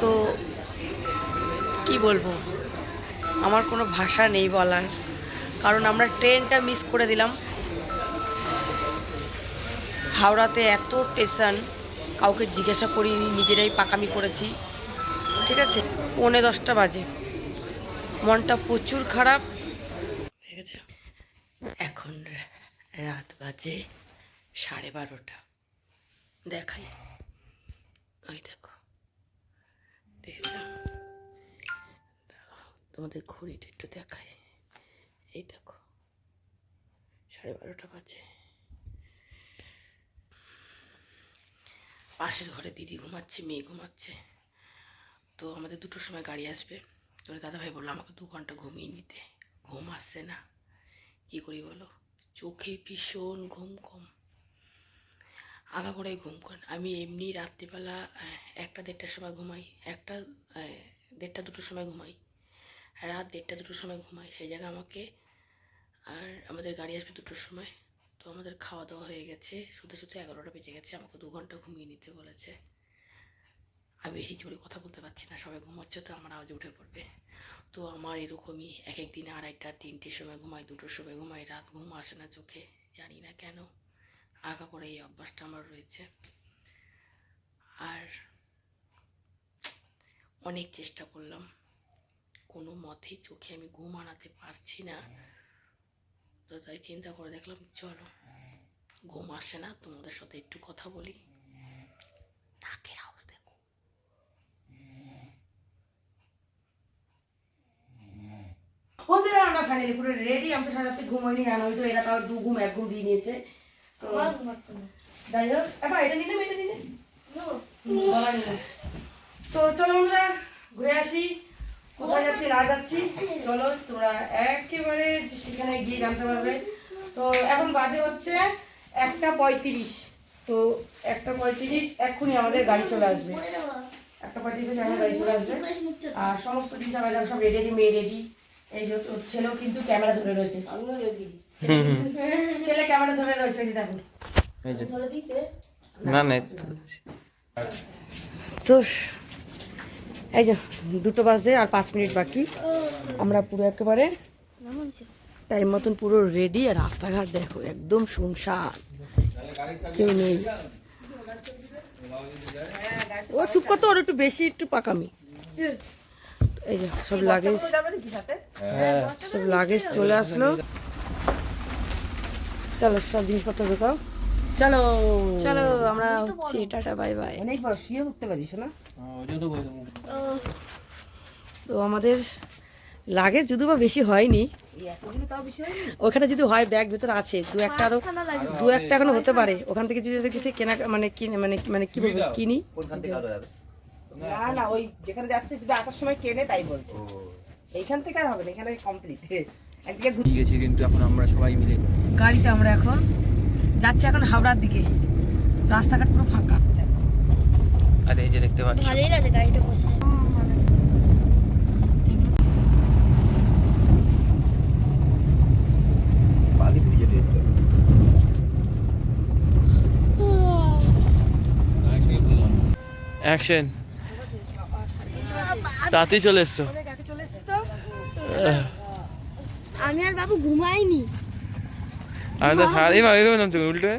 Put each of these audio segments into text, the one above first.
তো কি বলব? আমার কোনো ভাষা নেই বলার। কারণ আমরা ট্রেনটা মিস করে দিলাম। হাওড়াতে এত স্টেশন কাউকে জিজ্ঞাসা করিনি নিজেরাই পাকামি করেছি। ঠিক আছে? পৌনে দশটা বাজে। মনটা প্রচুর খারাপ। ঠিক আছে এখন রাত বাজে সাড়ে বারোটা। দেখাই। ওই দেখো তোমাদের ঘড়িটা একটু দেখাই। এই দেখো, সাড়ে বারোটা বাজে। পাশের ঘরে দিদি ঘুমাচ্ছে, মেয়ে ঘুমাচ্ছে। তো আমাদের দুটোর সময় গাড়ি আসবে। তো দাদাভাই বলল, আমাকে দু ঘণ্টা ঘুমিয়ে নিতে। ঘুম আসছে না। কী করি বলো? চোখে ভীষণ ঘুম কম। আগা করে ঘুম করেন। আমি এমনি রাত্রিবেলা একটা দেড়টার সময় ঘুমাই, একটা দেড়টা দুটোর সময় ঘুমাই। রাত দেড়টা দুটোর সময় ঘুমাই, সেই জায়গায় আমাকে আর আমাদের গাড়ি আসবে দুটোর সময়। তো আমাদের খাওয়া দাওয়া হয়ে গেছে শুধু শুধু এগারোটা বেজে গেছে, আমাকে দু ঘণ্টা ঘুমিয়ে নিতে বলেছে। আমি বেশি জোরে কথা বলতে পারছি না, সবাই ঘুমাচ্ছে তো, আমার আওয়াজ উঠে পড়বে। তো আমার এরকমই এক এক দিন আড়াইটা তিনটের সময় ঘুমাই, দুটোর সময় ঘুমাই, রাত ঘুম আসে না চোখে, জানি না কেন। আগা করে এই অভ্যাসটা আমার রয়েছে। আর অনেক চেষ্টা করলাম। কোনো মতেই চোখে আমি ঘুম আনাতে পারছি না। তো তাই চিন্তা করে দেখলাম, চলো, ঘুম আসে না, তোমাদের সাথে একটু কথা বলি। নাকের আওয়াজ দেখো। বন্ধুরা আমরা ফাইনালি পুরো রেডি আমরা সারা রাতে ঘুমাইনি, আর ওই তো এরা তাও দু ঘুম, এক ঘুম দিয়ে নিয়েছে। তো এটা নিলে এটা নিলে তো চলো বন্ধুরা, ঘুরে আসি। কোথায় যাচ্ছি না যাচ্ছি। চলো, তোমরা একেবারে সেখানে গিয়ে জানতে পারবে। তো এখন বাজে হচ্ছে একটা পঁয়ত্রিশ। তো একটা পঁয়ত্রিশ এক্ষুনি আমাদের গাড়ি চলে আসবে। একটা পঁয়ত্রিশ আমাদের গাড়ি চলে আসবে। আর সমস্ত জিনিস আমাদের সব রেডি রেডি মেয়ে রেডি এই যে ছেলেও কিন্তু ক্যামেরা ধরে রয়েছে। ছেলে ক্যামেরা ধরে রয়েছে দেখুন না না তো এই যে দুটো বাজে আর পাঁচ মিনিট বাকি। আমরা পুরো একেবারে টাইম মতন পুরো রেডি আর রাস্তাঘাট দেখো একদম শুনশান। কেউ নেই। ও চুপ করতো ওর একটু বেশি একটু পাকামি। এই যে সব লাগেজ সব লাগেজ চলে আসলো। চলো সব জিনিসপত্র ঢোকাও। চলো। চলো আমরা হচ্ছি টাটা বাই বাই। অনেক বড় শুয়ে উঠতে পারিস না তো আমাদের লাগেজ যদিও বা বেশি হয়নি এই এতগুলো তাও বিষয় ওখানে যদি হয় ব্যাগ ভেতরে আছে। দু একটা আরও দু একটা এখনও হতে পারে। ওখান থেকে যদি কিছু কেনা মানে কিনে মানে মানে কি বলব কিনি। না না ওই যেখানে যাচ্ছে যদি আসার সময় কেনে তাই বলছে। এইখান থেকে আর হবে না এখানে কমপ্লিট একদিকে ঘুরে গেছি কিন্তু এখন আমরা সবাই মিলে গাড়িতে আমরা এখন যাচ্ছি এখন হাওড়ার দিকে। রাস্তাঘাট পুরো ফাঁকা দেখো। আর এই যে দেখতে পাচ্ছ। ভালোই লাগে গাড়িতে বসে। অ্যাকশন তাতেই চলে এসছো। আমি আর বাবু ঘুমাইনি। আমি তো ভাবি তুমি উল্টে।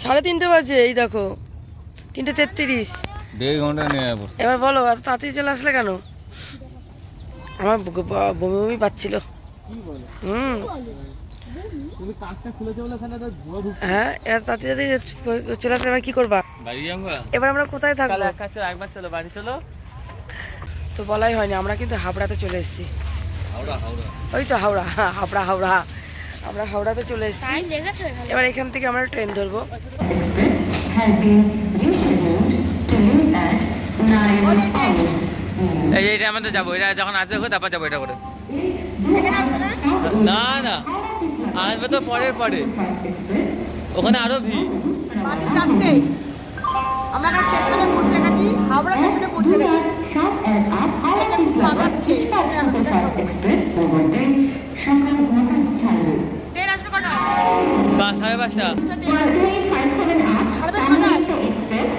সাড়ে তিনটে বাজে এই দেখো। তিনটে তেত্রিশ। দেড় ঘণ্টা নিয়ে যাব এবার বলো এত তাড়াতাড়ি চলে আসলে কেন? আমার বমি বমি পাচ্ছিল। হুম। হ্যাঁ এবার তাড়াতাড়ি চলে আসলে এবার কি করবা? এবার আমরা কোথায় থাকব? একবার চলো বাড়ি চলো। তো বলাই হয়নি আমরা কিন্তু হাবড়াতে চলে এসেছি। ওই তো হাওড়া হাবড়া হাওড়া আমরা হাওড়াতে চলে এসেছি। এবার এখান থেকে আমরা ট্রেন ধরবো। এই এটা আমাদের যাব। এটা যখন আসবে তারপর যাব এটা করে। না? না আসবে তো পরের পরে। ওখানে আরও ভিড়। আমরা একটা স্টেশনে পৌঁছে গেছি, হাওড়া স্টেশনে পৌঁছে গেছি। এটা ট্রেন আসবে কটা সাড়ে পাঁচটা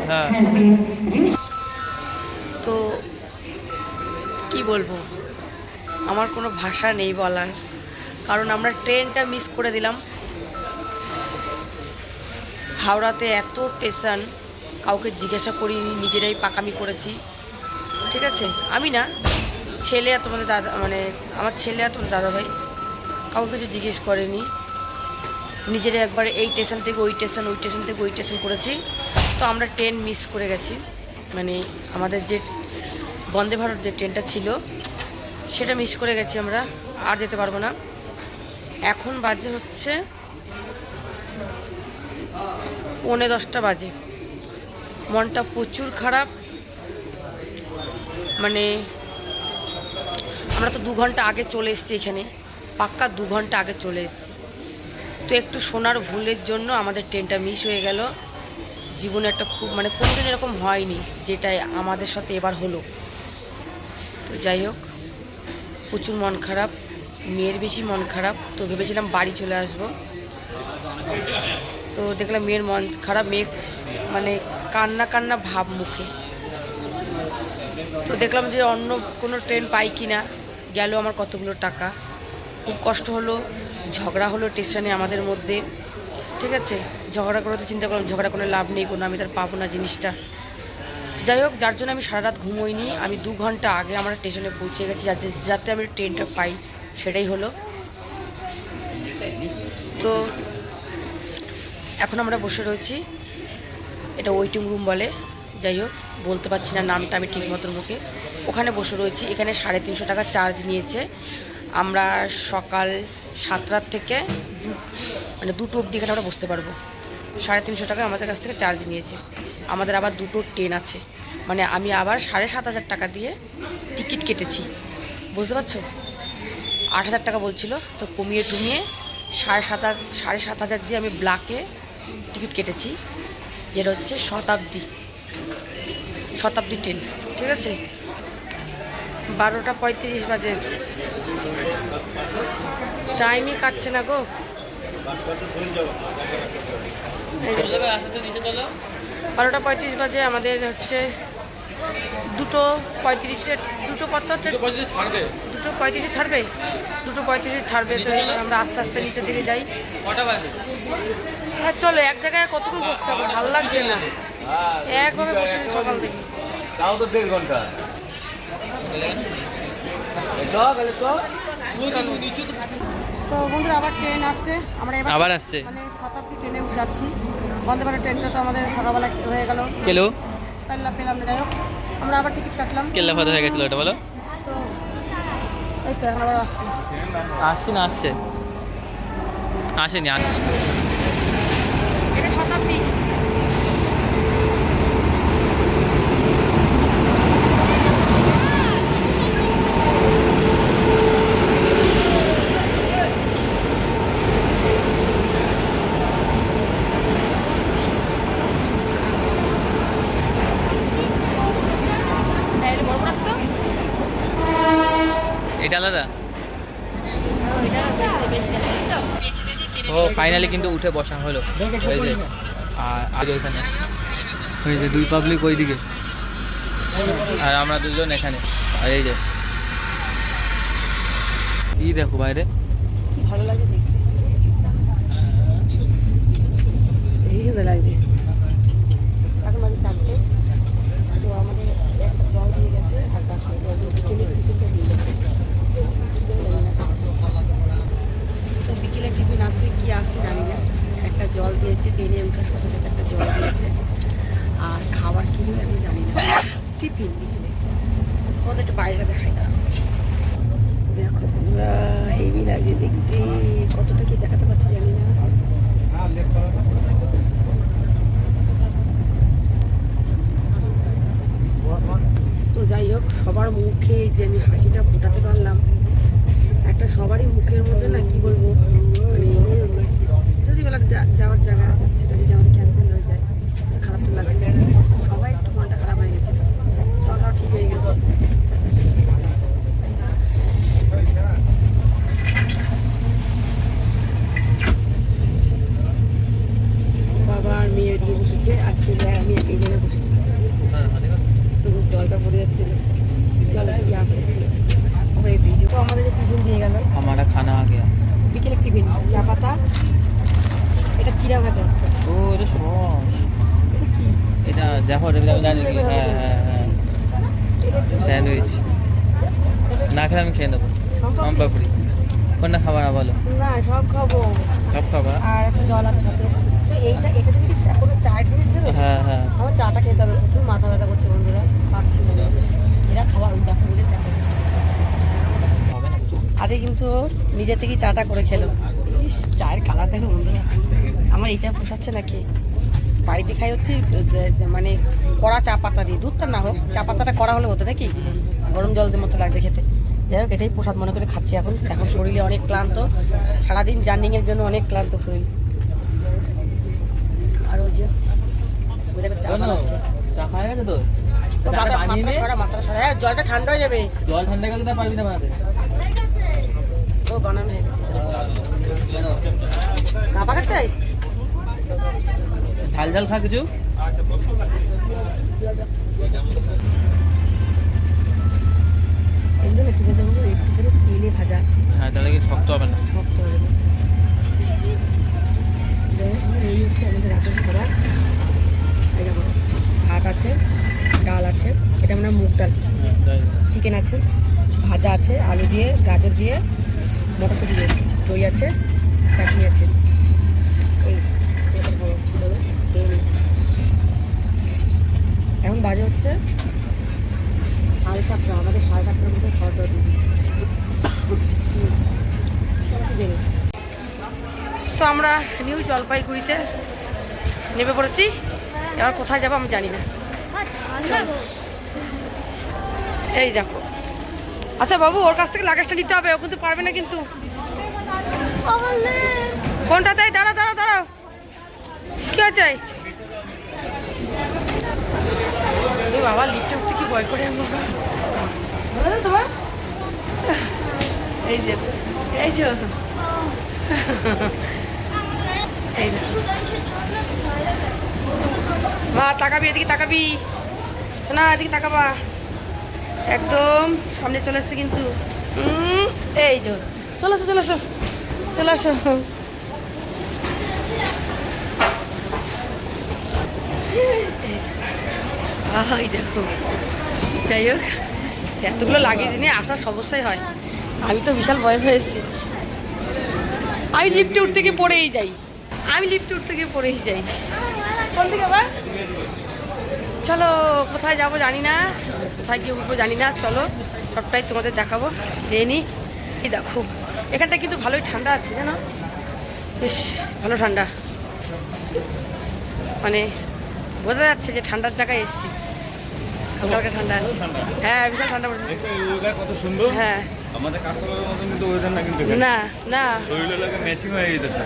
হ্যাঁ তো বলব? আমার কোনো ভাষা নেই বলার, কারণ আমরা ট্রেনটা মিস করে দিলাম। হাওড়াতে এত স্টেশন কাউকে জিজ্ঞাসা করিনি নিজেরাই পাকামি করেছি। ঠিক আছে? আমি না, ছেলে আর তোমাদের দাদা মানে আমার ছেলে আর তোমার দাদা ভাই কাউকে কিছু জিজ্ঞেস করেনি। নিজেরা একবার এই স্টেশন থেকে ওই স্টেশন ওই স্টেশন থেকে ওই স্টেশন করেছি। তো আমরা ট্রেন মিস করে গেছি। মানে আমাদের যে বন্দে ভারত যে ট্রেনটা ছিল, সেটা মিস করে গেছি আমরা। আর যেতে পারব না। এখন বাজে হচ্ছে পৌনে দশটা বাজে। মনটা প্রচুর খারাপ। মানে আমরা তো দু ঘণ্টা আগে চলে এসেছি এখানে। পাক্কা দু ঘণ্টা আগে চলে এসেছি। তো একটু সোনার ভুলের জন্য আমাদের ট্রেনটা মিস হয়ে গেল। জীবনে একটা খুব মানে কোনোদিন এরকম হয়নি, যেটাই আমাদের সাথে এবার হলো। তো যাই হোক, প্রচুর মন খারাপ, মেয়ের বেশি মন খারাপ। তো ভেবেছিলাম বাড়ি চলে আসব। তো দেখলাম মেয়ের মন খারাপ, মেয়ে মানে কান্না কান্না ভাব মুখে। তো দেখলাম যে অন্য কোনো ট্রেন পাই কি না গেল আমার কতগুলো টাকা। খুব কষ্ট হলো, ঝগড়া হলো স্টেশনে আমাদের মধ্যে। ঠিক আছে? ঝগড়া করে তো চিন্তা করলাম, ঝগড়া করে লাভ নেই, কোনো আমি তার পাবো না জিনিসটা। যাই হোক, যার জন্য আমি সারা রাত ঘুমোইনি। আমি দু ঘণ্টা আগে আমরা স্টেশনে পৌঁছে গেছি, যাতে যাতে আমি ট্রেনটা পাই, সেটাই হলো। তো এখন আমরা বসে রয়েছি। এটা ওয়েটিং রুম বলে। যাই হোক, বলতে পারছি না নামটা আমি ঠিক মতন মুখে। ওখানে বসে রয়েছি, এখানে সাড়ে তিনশো টাকা চার্জ নিয়েছে। আমরা সকাল সাতটার থেকে মানে দুটো অবধি এখানে আমরা বসতে পারব। সাড়ে তিনশো টাকা আমাদের কাছ থেকে চার্জ নিয়েছে। আমাদের আবার দুটো ট্রেন আছে। মানে আমি আবার সাড়ে সাত হাজার টাকা দিয়ে টিকিট কেটেছি। বুঝতে পারছ? আট হাজার টাকা বলছিল, তো কমিয়ে টুমিয়ে সাড়ে সাত সাড়ে সাত হাজার দিয়ে আমি ব্লাকে টিকিট কেটেছি। যেটা হচ্ছে শতাব্দী। শতাব্দী ট্রেন ঠিক আছে? বারোটা পঁয়ত্রিশ বাজে। টাইমই কাটছে না গো। বারোটা পঁয়ত্রিশ বাজে আমাদের হচ্ছে দুটো পঁয়ত্রিশে দুটো কত ছাড়বে। দুটো পঁয়ত্রিশে ছাড়বে? দুটো পঁয়ত্রিশে ছাড়বে তো আমরা আস্তে আস্তে নিচের দিকে যাই। কটা বাজে? হ্যাঁ চলো এক জায়গায় কতক্ষণ বসতে হবে? ভালো লাগছে না। একভাবে বসে আছি সকাল থেকে। তাও তো দেড় ঘণ্টা। তো বন্ধুরা আবার ট্রেন আসছে। আমরা এবার আবার আসছে। মানে শতাব্দী ট্রেনে যাচ্ছি। বন্দে ভারত ট্রেনটা তো আমাদের সকালবেলা হয়ে গেল। কেলো? পেলাম পেলাম না যাই হোক। আমরা আবার টিকিট কাটলাম। কেল্লা ফাতে হয়ে গেছিল ওটা বলো? তো এই তো এখন আবার আসছি। আসছে না আসছে। আসেনি আস- এটা আলাদা? ও ফাইনালি কিন্তু উঠে বসা হলো। ওই যে, আর আজ ওইখানে ওই যে দুই পাবলিক ওইদিকে। আর আমরা দুজন এখানে। আর এই যে। ই দেখো বাইরে। ভালো লাগে লাগছে। এখন বাজে চারটে তো আমাদের একটা জল দিয়ে গেছে আর তার সঙ্গে বিকেলে টিফিন আসছে কি আসছে জানি না। একটা জল দিয়েছে ট্রেনে উঠার সাথে সাথে একটা জল দিয়েছে। আর খাবার কি দেবে আমি জানি না। টিফিন বিকেলে তোমাদের একটু বাইরে দেখাই না দেখো তোমরা হেভি লাগছে দেখতে। কতটা কি দেখাতে পারছি জানি না। তো যাই হোক, সবার মুখে যে আমি হাসিটা ফোটাতে পারলাম, একটা সবারই মুখের মধ্যে না, কি বলব যদি বেলা যাওয়ার জায়গা সেটা যদি আমাদের ক্যান্সেল হয়ে যায়, খারাপ তো লাগে সবাই একটু মনটা খারাপ হয়ে গেছে। তাও ঠিক হয়ে গেছে। বাবা আর মেয়ে ওইদিকে বসেছে। আর ছেলে আর আমি এই জায়গায় বসেছি। জলটা পড়ে যাচ্ছিল জল কি আসে। আমাদের টিফিন দিয়ে গেল। আমার খানা আগে বিকেলের টিফিন চা পাতা এটা চিরা ভাজা। ও এটা সস এটা কি? এটা দেখো আমি জানি কি হ্যাঁ হ্যাঁ হ্যাঁ স্যান্ডউইচ। না খেলে আমি খেয়ে নেব। সম পাপড়ি কোনটা খাবার না বলো? না সব খাব। সব খাবার আর একটা জল আছে সাথে। এইটা এটা যদি চা- কোনো চায়ের জিনিস দেবে? হ্যাঁ হ্যাঁ। আমার চাটা খেতে হবে প্রচুর মাথা ব্যথা করছে বন্ধুরা পাচ্ছি না এরা খাবার দেখো বলে চা করে আজকে কিন্তু নিজে থেকেই চাটা করে খেলো। ইস চায়ের কালার দেখো বন্ধুরা। আমার এই চা পোষাচ্ছে নাকি? বাড়িতে খাই হচ্ছে মানে কড়া চা পাতা দিয়ে। দুধটা না হোক চা পাতাটা করা হলে হতো নাকি? গরম জল দিয়ে মতো লাগছে খেতে। যাই হোক এটাই প্রসাদ মনে করে খাচ্ছি এখন। এখন শরীরে অনেক ক্লান্ত। সারাদিন জার্নিংয়ের জন্য অনেক ক্লান্ত শরীর। আর ওই যে চা বানাচ্ছে। চা খাওয়া গেছে তো? ও চাটা মাথা বানিয়ে মাথা নে। সরা মাথা সরা। হ্যাঁ জলটা ঠান্ডা হয়ে যাবে। জল ঠান্ডা গেলে পারবি না বানাতে। ও বানানো হয়ে গেছে। কাপা কাছে ঝাল ঝাল খা কিছু। একটু ভেজে দেবো একটু তেলে ভাজা আছে। হ্যাঁ তাহলে কি শক্ত হবে না? শক্ত হবে। না। এই হচ্ছে আমাদের রাতের খাবার ভাত আছে ডাল আছে এটা মানে মুগ ডাল। হ্যাঁ, চিকেন আছে ভাজা আছে আলু দিয়ে গাজর দিয়ে মটরশুঁটি দিয়ে দই আছে চাটনি আছে। এখন বাজে হচ্ছে সাড়ে সাতটা আমাদের সাড়ে সাতটার মধ্যে খাওয়া দাওয়া দিই তো আমরা নিউ জলপাইগুড়িতে নেমে পড়েছি। এবার কোথায় যাব আমি জানি না। এই দেখো আচ্ছা বাবু, ওর কাছ থেকে লাগেজটা নিতে হবে, ও কিন্তু পারবে না কিন্তু। কোনটা তাই দাঁড়া দাঁড়া। দাঁড়াও কি আছে বাবা লিফটে উঠছে, কি ভয় করে তোমার এই যে এই যে। এই। মা, তাকাবি, এদিকে তাকাবি। শোনা এদিকে তাকাবা। একদম সামনে চলে এসছে কিন্তু। এই যে চলে আসো চলে আসো চলে আসো। আহা, এই দেখো। যাই হোক এতগুলো লাগিয়ে নিয়ে আসার সমস্যাই হয়। আমি তো বিশাল ভয় এসেছি। আমি লিফটে উঠতে গিয়ে পড়েই যাই। আমি লিফটে উঠতে গিয়ে পড়েই যাই। কোন দিকে আবার? চলো কোথায় যাব জানি না। কোথায় গিয়ে উঠবো জানি না। চলো সবটাই তোমাদের দেখাবো যেয়ে নি। এই দেখো এখানটা কিন্তু ভালোই ঠান্ডা আছে জানো? বেশ ভালো ঠান্ডা। মানে বোঝা যাচ্ছে যে ঠান্ডার জায়গায় এসছি। হালকা ঠান্ডা আছে। হ্যাঁ বিশাল ঠান্ডা পড়েছে। কত সুন্দর? হ্যাঁ। আমাদের কাস্টমারের মতন কিন্তু ওয়েদার না কিন্তু না না। শরীরের লাগে ম্যাচিং হয়ে যেতেছে।